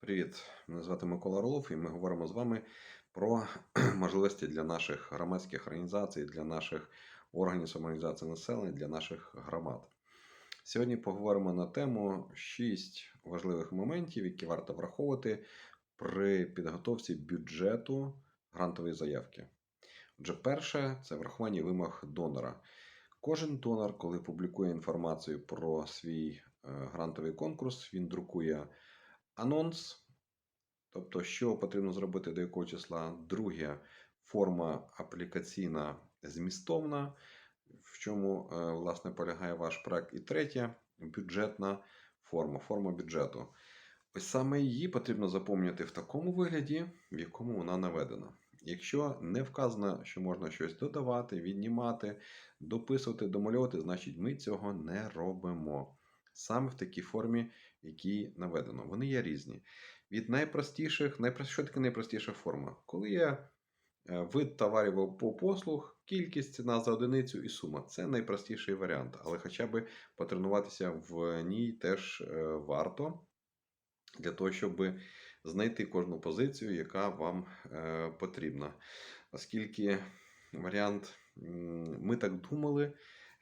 Привіт, мене звати Микола Орлов, і ми говоримо з вами про можливості для наших громадських організацій, для наших органів самоорганізації населення, для наших громад. Сьогодні поговоримо на тему 6 важливих моментів, які варто враховувати при підготовці бюджету грантової заявки. Отже, перше це врахування вимог донора. Кожен донор, коли публікує інформацію про свій е, грантовий конкурс, він друкує анонс, тобто, що потрібно зробити до якого числа. Друге, форма аплікаційна змістовна, в чому, е, власне, полягає ваш проект. І третє, бюджетна форма, форма бюджету. Ось саме її потрібно заповнювати в такому вигляді, в якому вона наведена. Якщо не вказано, що можна щось додавати, віднімати, дописувати, домальовувати, значить ми цього не робимо. Саме в такій формі, в якій наведено. Вони є різні. Від найпростіших, найпрос... що таке найпростіша форма? Коли є е, вид товарів або послуг, кількість ціна за одиницю і сума. Це найпростіший варіант, але хоча б потренуватися в ній теж е, варто для того, щоб знайти кожну позицію, яка вам е, потрібна. Оскільки варіант ми так думали,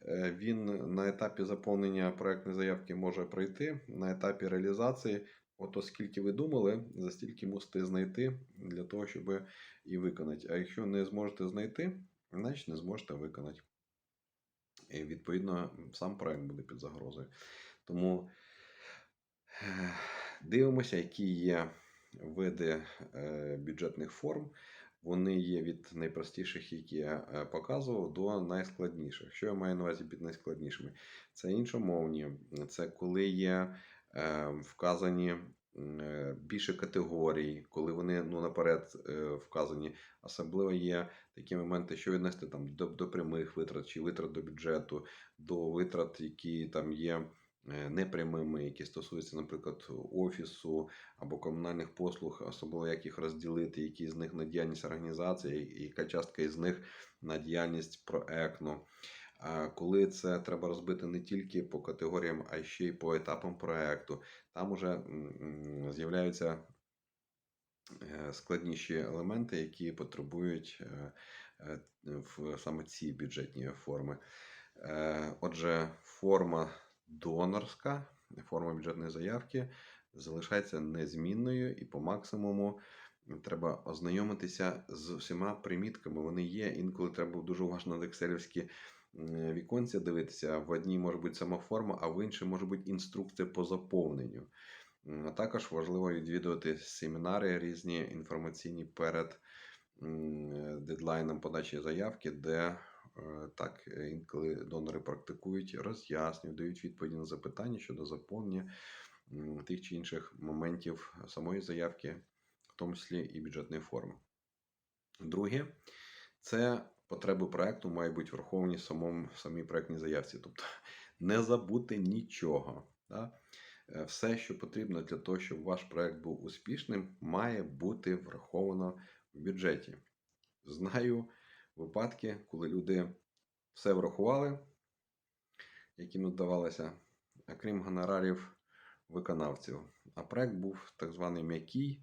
він на етапі заповнення проектної заявки може пройти, на етапі реалізації. От оскільки ви думали, за стільки мусите знайти для того, щоб і виконати. А якщо не зможете знайти, значить не зможете виконати. І відповідно сам проект буде під загрозою. Тому е, дивимося, які є види е, бюджетних форм. Вони є від найпростіших, які я е, показував, до найскладніших. Що я маю на увазі під найскладнішими? Це іншомовні, це коли є е, вказані е, більше категорій, коли вони ну, наперед вказані. Особливо є такі моменти, що віднести там, до, до прямих витрат чи витрат до бюджету, до витрат, які там є. Е, Непрямими, які стосуються, наприклад, офісу або комунальних послуг, особливо як їх розділити, які з них на діяльність організації, яка частка із них на діяльність проектну. Коли це треба розбити не тільки по категоріям, а ще й по етапам проекту, там уже з'являються е, складніші елементи, які потребують е, саме ці бюджетні форми. Отже, форма донорська, форма бюджетної заявки залишається незмінною і по максимуму треба ознайомитися з усіма примітками. Вони є. Інколи треба дуже уважно на м, дивитися. В одній може бути сама форма, а в іншій може бути інструкція по заповненню. А також важливо відвідувати семінари різні інформаційні перед дедлайном подачі заявки, де е, так е, інколи донори практикують, роз'яснюють, дають відповіді на запитання щодо заповнення тих чи інших моментів самої заявки, в тому числі і бюджетної форми. Друге, це потреби проекту мають бути враховані в самому, самій проектній заявці. Тобто не забути нічого. Да? Е, Все, що потрібно для того, щоб ваш проект був успішним, має бути враховано в бюджеті. Знаю випадки, коли люди все врахували, які їм вдавалося, крім гонорарів виконавців. А проект був так званий м'який,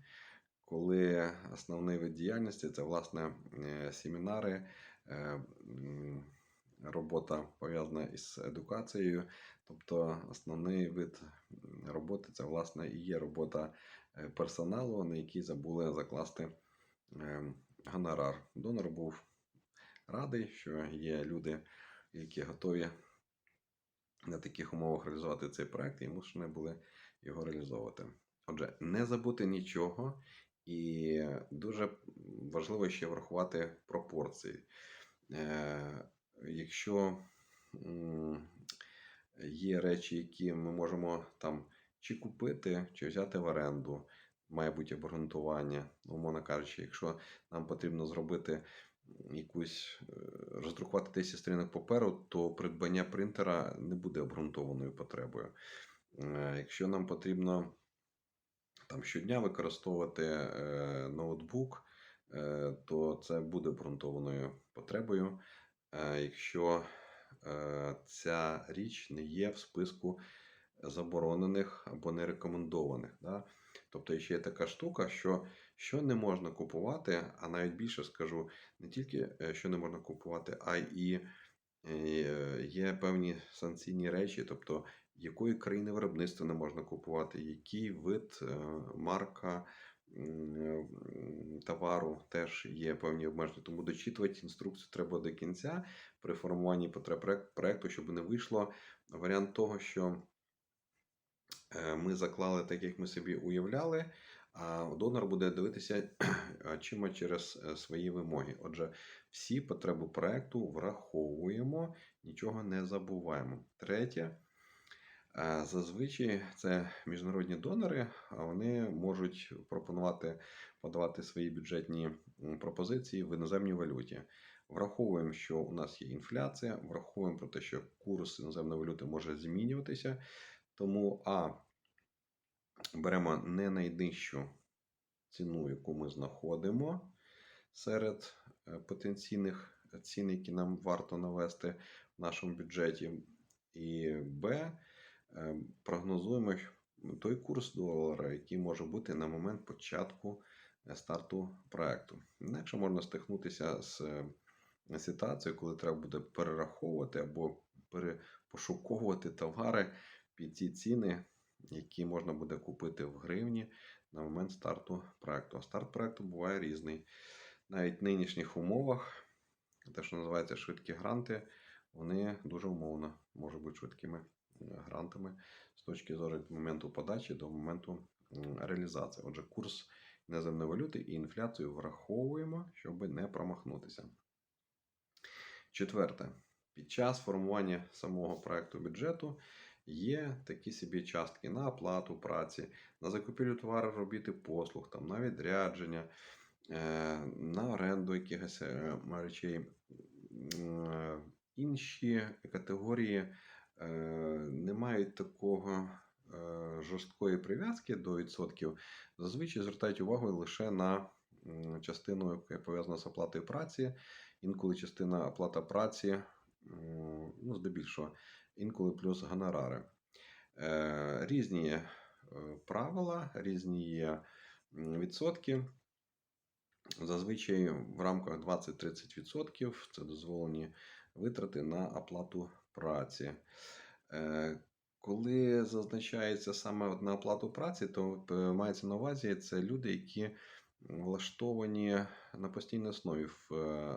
коли основний вид діяльності це власне е, семінари, е, робота пов'язана із едукацією. Тобто основний вид роботи це власне і є робота е, персоналу, на який забули закласти е, гонорар. Донор був радий, що є люди, які готові на таких умовах реалізувати цей проект, і мушені були його реалізовувати. Отже, не забути нічого, і дуже важливо ще врахувати пропорції. Е, якщо є речі, які ми можемо там чи купити, чи взяти в оренду, має бути обґрунтування, умовно кажучи, якщо нам потрібно зробити якусь е, роздрукувати 10 сторінок паперу, то придбання принтера не буде обґрунтованою потребою. Е, Якщо нам потрібно там щодня використовувати е, ноутбук, то це буде обґрунтованою потребою. Якщо ця річ не є в списку заборонених або не рекомендованих. Да? Тобто ще є така штука, що, що не можна купувати, а навіть більше скажу, не тільки е, що не можна купувати, а і е, є певні санкційні речі, тобто якої країни виробництва не можна купувати, який вид, е, марка товару теж є певні обмеження. Тому дочитувати інструкцію треба до кінця при формуванні потреб проекту, щоб не вийшло варіант того, що ми заклали так, як ми собі уявляли, а донор буде дивитися очима через е, свої вимоги. Отже, всі потреби проекту враховуємо, нічого не забуваємо. Третє. Е, Зазвичай це міжнародні донори, вони можуть пропонувати подавати свої бюджетні пропозиції в іноземній валюті. Враховуємо, що у нас є інфляція, враховуємо про те, що курс іноземної валюти може змінюватися. Тому А беремо не найнижчу ціну, яку ми знаходимо серед е, потенційних цін, які нам варто навести в нашому бюджеті. І Б. е, Прогнозуємо той курс долара, який може бути на момент початку е, старту проекту. Інакше можна стикнутися з ситуацією, коли треба буде перераховувати або перепошуковувати товари під ті ціни, які можна буде купити в гривні на момент старту проекту. А старт проекту буває різний. Навіть в нинішніх умовах, те, що називається швидкі гранти, вони дуже умовно можуть бути швидкими е, грантами з точки зору від моменту подачі до моменту реалізації. Отже, курс іноземної валюти і інфляцію враховуємо, щоб не промахнутися. Четверте. Під час формування самого проекту бюджету є такі собі частки на оплату праці, на закупівлю товарів, робіт і послуг, там, на відрядження, е, на оренду якихось е, речей. Е, Інші категорії не мають такого жорсткої прив'язки до відсотків. Зазвичай звертають увагу лише на частину, яка пов'язана з оплатою праці. Інколи частина оплата праці, ну, здебільшого, інколи плюс гонорари. Е, Різні е, правила, різні відсотки. Зазвичай в рамках 20-30% це дозволені витрати на оплату праці. Е, Коли зазначається саме на оплату праці, то мається на увазі це люди, які влаштовані на постійній основі в е,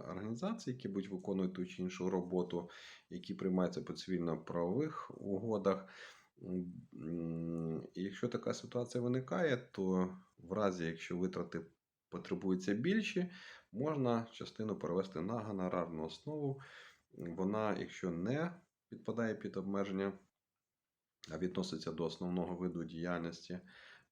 організації, які будуть виконують ту чи іншу роботу, які приймаються по цивільно-правових угодах. І якщо така ситуація виникає, то в разі, якщо витрати потребуються більші, можна частину перевести на гонорарну основу. Вона, якщо не підпадає під обмеження, а відноситься до основного виду діяльності.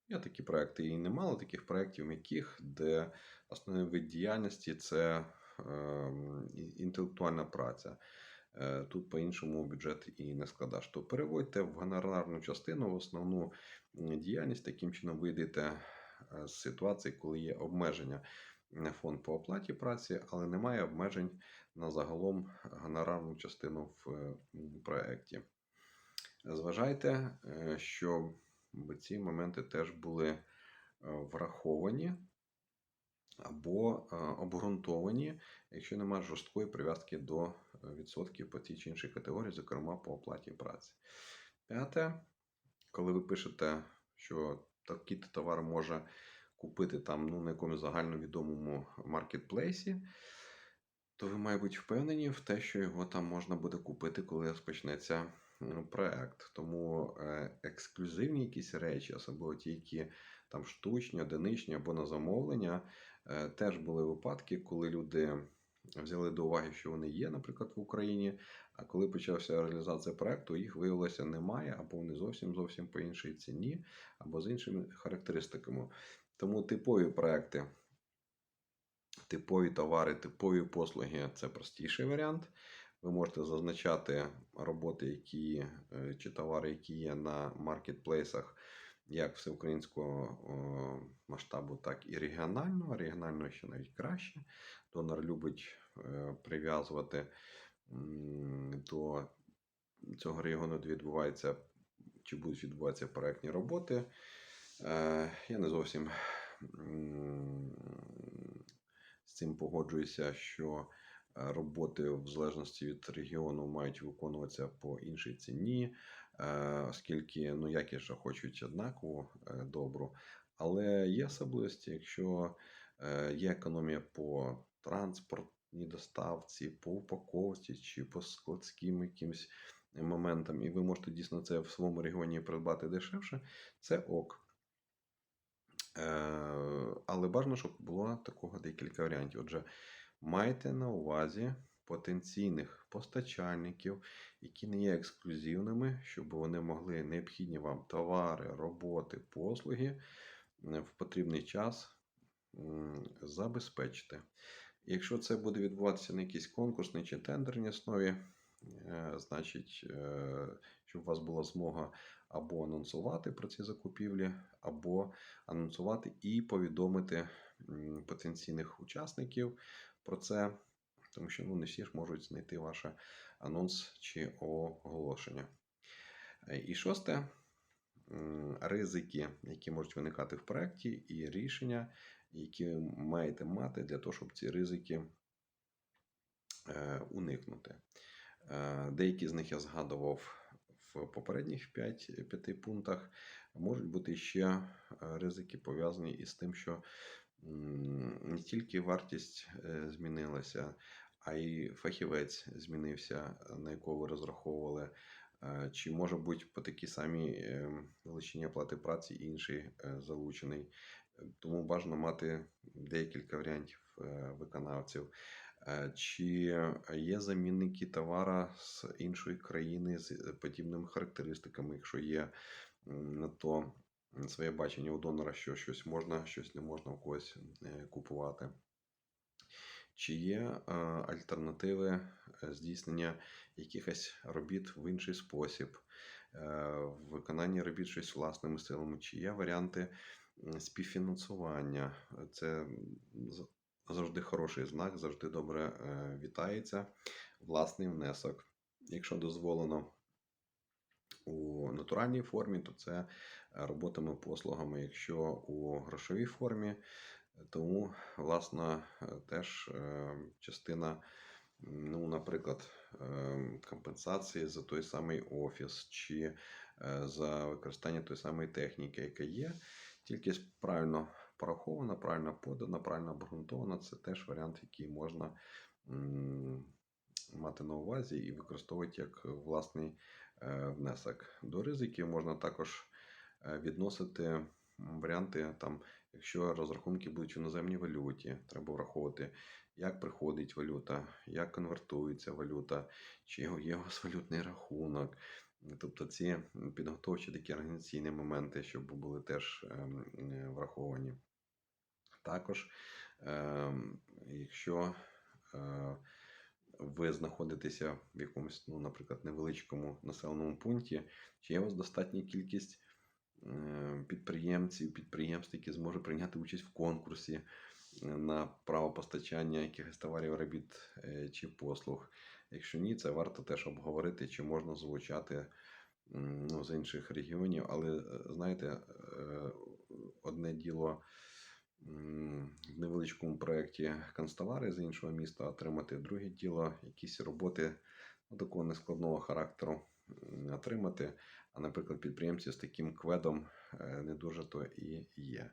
Є такі проекти, і немало таких проєктів м'яких, де основний вид діяльності це ем, інтелектуальна праця. Е, Тут по-іншому бюджет і не складаш. То переводьте в гонорарну частину, в основну діяльність, таким чином вийдете е, з ситуації, коли є обмеження на фонд по оплаті праці, але немає обмежень на загалом гонорарну частину в е, проєкті. Зважайте, е, щоб ці моменти теж були е, враховані або е, обґрунтовані, якщо немає жорсткої прив'язки до е, відсотків по тій чи іншій категорії, зокрема по оплаті праці. П'яте, коли ви пишете, що такий товар може купити там ну, на якомусь загальновідомому маркетплейсі, то ви маєте бути впевнені в те, що його там можна буде купити, коли розпочнеться проект. Тому е, ексклюзивні якісь речі, особливо ті, які там штучні, одиничні або на замовлення, е, теж були випадки, коли люди взяли до уваги, що вони є, наприклад, в Україні. А коли почався реалізація проекту, їх виявилося немає, або вони зовсім зовсім по іншій ціні, або з іншими характеристиками. Тому типові проекти типові товари, типові послуги це простіший варіант. Ви можете зазначати роботи, які е, чи товари, які є на маркетплейсах, як всеукраїнського масштабу, так і регіонального. Регіонального ще навіть краще. Донор любить е, прив'язувати до цього регіону, де відбувається чи будуть відбуватися проектні роботи. Е, Я не зовсім з цим погоджуюся, що роботи в залежності від регіону мають виконуватися по іншій ціні, е, оскільки ну, якість хочуть однаково е, добру. Але є особливості, якщо е, є економія по транспортній доставці, по упаковці чи по складським якимось моментам, і ви можете дійсно це в своєму регіоні придбати дешевше, це ок. Е, Але бажано, щоб було такого декілька варіантів. Отже, майте на увазі потенційних постачальників, які не є ексклюзивними, щоб вони могли необхідні вам товари, роботи, послуги в потрібний час забезпечити. Якщо це буде відбуватися на якійсь конкурсній чи тендерній основі, е, значить, е, щоб у вас була змога або анонсувати про ці закупівлі, або анонсувати і повідомити потенційних учасників про це, тому що ну, не всі ж можуть знайти ваш анонс чи оголошення. І шосте ризики, які можуть виникати в проєкті, і рішення, які маєте мати для того, щоб ці ризики е, уникнути. Е, Деякі з них я згадував в попередніх 5, 5 пунктах. Можуть бути ще е, ризики пов'язані із тим, що не тільки вартість е, змінилася, а й фахівець змінився, на якого ви розраховували. Е, Чи може бути по такій самій е, величині оплати праці інший е, залучений. Тому бажано мати декілька варіантів виконавців. Чи є замінники товара з іншої країни з подібними характеристиками, якщо є на то своє бачення у донора, що щось можна, щось не можна у когось е, купувати. Чи є е, альтернативи е, здійснення якихось робіт в інший спосіб, виконання робіт щось власними силами, чи є варіанти співфінансування? Це завжди хороший знак, завжди добре вітається власний внесок. Якщо дозволено у натуральній формі, то це е, роботами послугами. Якщо у грошовій формі, тому, власне, е, теж е, частина, ну, наприклад, компенсації за той самий офіс чи за використання тої самої техніки, яка є, тільки правильно порахована, правильно подана, правильно обґрунтована, це теж варіант, який можна мати на увазі і використовувати як власний внесок. До ризиків можна також е, відносити варіанти, там, якщо розрахунки будуть в іноземній валюті, треба враховувати, як приходить валюта, як конвертується валюта, чи є у вас валютний рахунок. Тобто ці підготовчі такі організаційні моменти, щоб були теж е, враховані. Також, якщо е, ви знаходитеся в якомусь, ну, наприклад, невеличкому населеному пункті, чи є у вас достатня кількість е, підприємців, підприємств, які зможуть прийняти участь в конкурсі е, на право постачання якихось товарів, робіт е, чи послуг. Якщо ні, це варто теж обговорити, чи можна залучати м, ну, з інших регіонів. Але знаєте, одне діло в невеличкому проєкті канцтовари з іншого міста отримати, друге діло якісь роботи ну, такого нескладного характеру отримати. А, наприклад, підприємці з таким кведом е, не дуже то і є.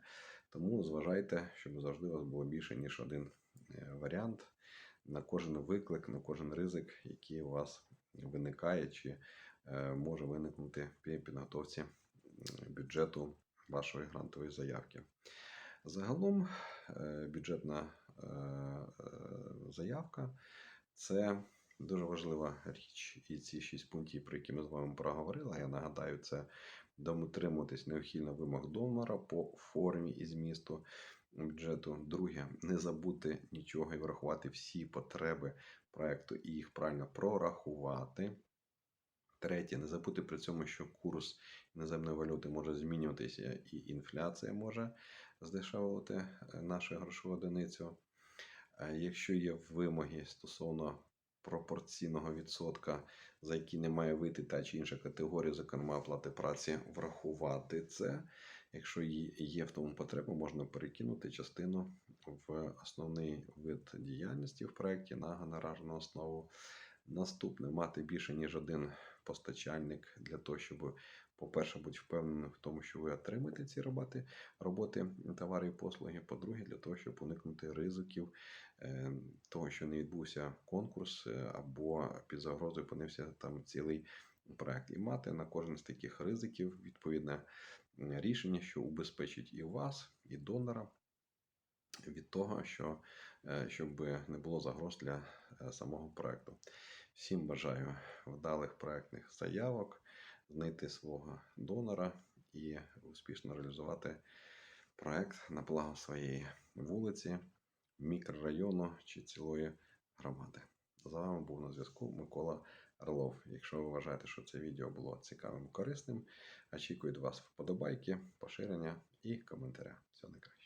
Тому зважайте, щоб завжди у вас було більше, ніж один е, варіант на кожен виклик, на кожен ризик, який у вас виникає, чи е, може виникнути при підготовці бюджету вашої грантової заявки. Загалом е, бюджетна е, е, заявка це дуже важлива річ. І ці шість пунктів, про які ми з вами проговорили, я нагадаю, це дотримуватись неухильно вимог донора по формі і змісту бюджету. Друге, не забути нічого і врахувати всі потреби проекту і їх правильно прорахувати. Третє, не забути при цьому, що курс іноземної валюти може змінюватися, і інфляція може здешевувати е, нашу грошову одиницю. Е, Якщо є вимоги стосовно пропорційного відсотка, за який не має вийти та чи інша категорія, зокрема оплати праці, врахувати це. Якщо є в тому потреба, можна перекинути частину в основний вид діяльності в проєкті на гонорарну основу. Наступне мати більше ніж один постачальник для того, щоб, по-перше, бути впевненим в тому, що ви отримаєте ці роботи, роботи товари і послуги. По-друге, для того, щоб уникнути ризиків е, того, що не відбувся конкурс е, або під загрозою опинився там цілий проект. І мати на кожен з таких ризиків відповідне рішення, що убезпечить і вас, і донора від того, що щоб не було загроз для е, самого проекту. Всім бажаю вдалих проектних заявок, знайти свого донора і успішно реалізувати проект на благо своєї вулиці, мікрорайону чи цілої громади. З вами був на зв'язку Микола Орлов. Якщо ви вважаєте, що це відео було цікавим і корисним, очікую вас вподобайки, поширення і коментаря. Всього найкраще.